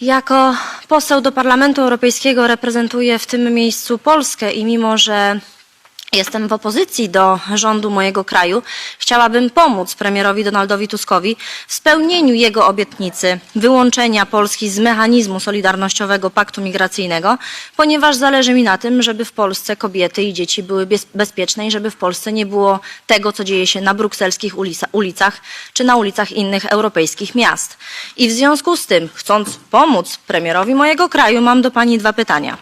Jako poseł do Parlamentu Europejskiego reprezentuję w tym miejscu Polskę i mimo, że jestem w opozycji do rządu mojego kraju, chciałabym pomóc premierowi Donaldowi Tuskowi w spełnieniu jego obietnicy wyłączenia Polski z mechanizmu solidarnościowego paktu migracyjnego, ponieważ zależy mi na tym, żeby w Polsce kobiety i dzieci były bez- bezpieczne i żeby w Polsce nie było tego, co dzieje się na brukselskich ulica- ulicach czy na ulicach innych europejskich miast. I w związku z tym, chcąc pomóc premierowi mojego kraju, mam do Pani dwa pytania.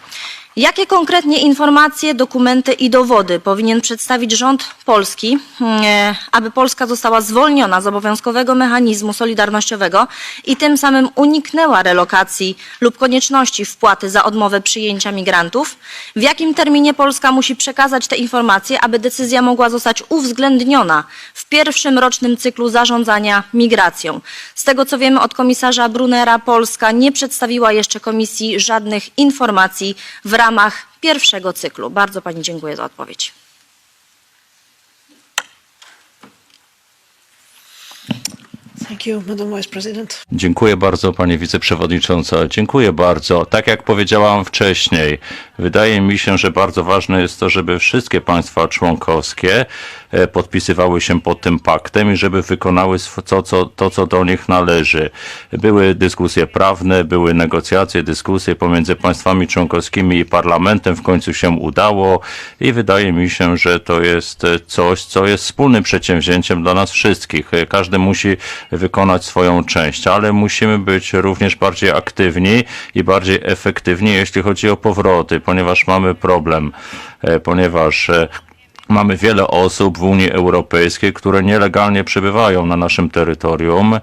Jakie konkretnie informacje, dokumenty i dowody powinien przedstawić rząd polski, e, aby Polska została zwolniona z obowiązkowego mechanizmu solidarnościowego i tym samym uniknęła relokacji lub konieczności wpłaty za odmowę przyjęcia migrantów? W jakim terminie Polska musi przekazać te informacje, aby decyzja mogła zostać uwzględniona w pierwszym rocznym cyklu zarządzania migracją? Z tego co wiemy od komisarza Brunera, Polska nie przedstawiła jeszcze komisji żadnych informacji w ramach pierwszego cyklu. Bardzo Pani dziękuję za odpowiedź. Thank you, Madam Vice President. Dziękuję bardzo Pani Wiceprzewodnicząca. Dziękuję bardzo. Tak jak powiedziałam wcześniej, wydaje mi się, że bardzo ważne jest to, żeby wszystkie państwa członkowskie e, podpisywały się pod tym paktem i żeby wykonały to, co, to, co do nich należy. Były dyskusje prawne, były negocjacje, dyskusje pomiędzy państwami członkowskimi i parlamentem. W końcu się udało i wydaje mi się, że to jest e, coś, co jest wspólnym przedsięwzięciem dla nas wszystkich. E, Każdy musi wykonać swoją część, ale musimy być również bardziej aktywni i bardziej efektywni, jeśli chodzi o powroty, ponieważ mamy problem, e, ponieważ e, Mamy wiele osób w Unii Europejskiej, które nielegalnie przebywają na naszym terytorium,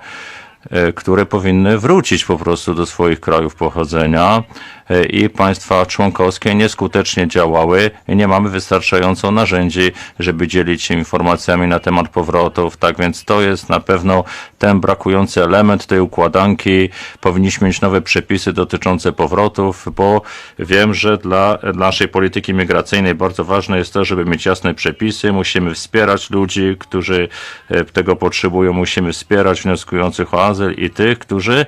które powinny wrócić po prostu do swoich krajów pochodzenia e, i państwa członkowskie nieskutecznie działały i nie mamy wystarczająco narzędzi, żeby dzielić się informacjami na temat powrotów. Tak więc to jest na pewno ten brakujący element tej układanki. Powinniśmy mieć nowe przepisy dotyczące powrotów, bo wiem, że dla naszej polityki migracyjnej bardzo ważne jest to, żeby mieć jasne przepisy. Musimy wspierać ludzi, którzy e, tego potrzebują. Musimy wspierać wnioskujących o azyl i tych, którzy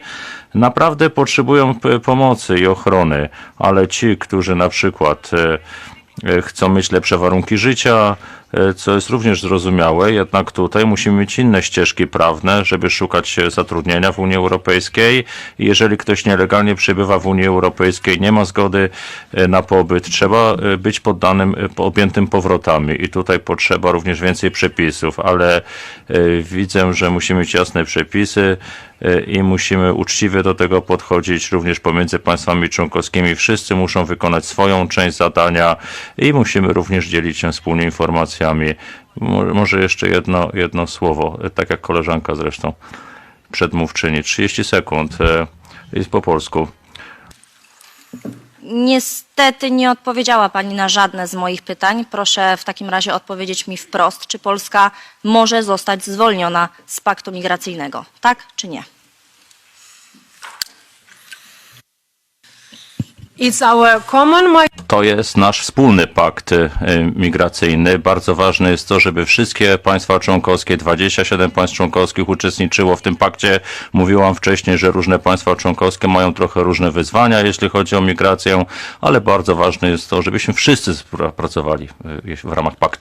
naprawdę potrzebują pomocy i ochrony, ale ci, którzy na przykład e, e, chcą mieć lepsze warunki życia, co jest również zrozumiałe, jednak tutaj musimy mieć inne ścieżki prawne, żeby szukać e, zatrudnienia w Unii Europejskiej. Jeżeli ktoś nielegalnie przebywa w Unii Europejskiej, nie ma zgody e, na pobyt, trzeba e, być poddanym, e, po- objętym powrotami i tutaj potrzeba również więcej przepisów, ale e, widzę, że musimy mieć jasne przepisy e, i musimy uczciwie do tego podchodzić również pomiędzy państwami członkowskimi. Wszyscy muszą wykonać swoją część zadania i musimy również dzielić się wspólnie informacjami. Mo- Może jeszcze jedno, jedno słowo, e, tak jak koleżanka zresztą przedmówczyni. 30 sekund e, jest po polsku. Niestety nie odpowiedziała Pani na żadne z moich pytań. Proszę w takim razie odpowiedzieć mi wprost, czy Polska może zostać zwolniona z paktu migracyjnego. Tak czy nie? It's our common To jest nasz wspólny pakt e, migracyjny. Bardzo ważne jest to, żeby wszystkie państwa członkowskie, 27 państw członkowskich uczestniczyło w tym pakcie. Mówiłam wcześniej, że różne państwa członkowskie mają trochę różne wyzwania, jeśli chodzi o migrację, ale bardzo ważne jest to, żebyśmy wszyscy pracowali e, w ramach paktu.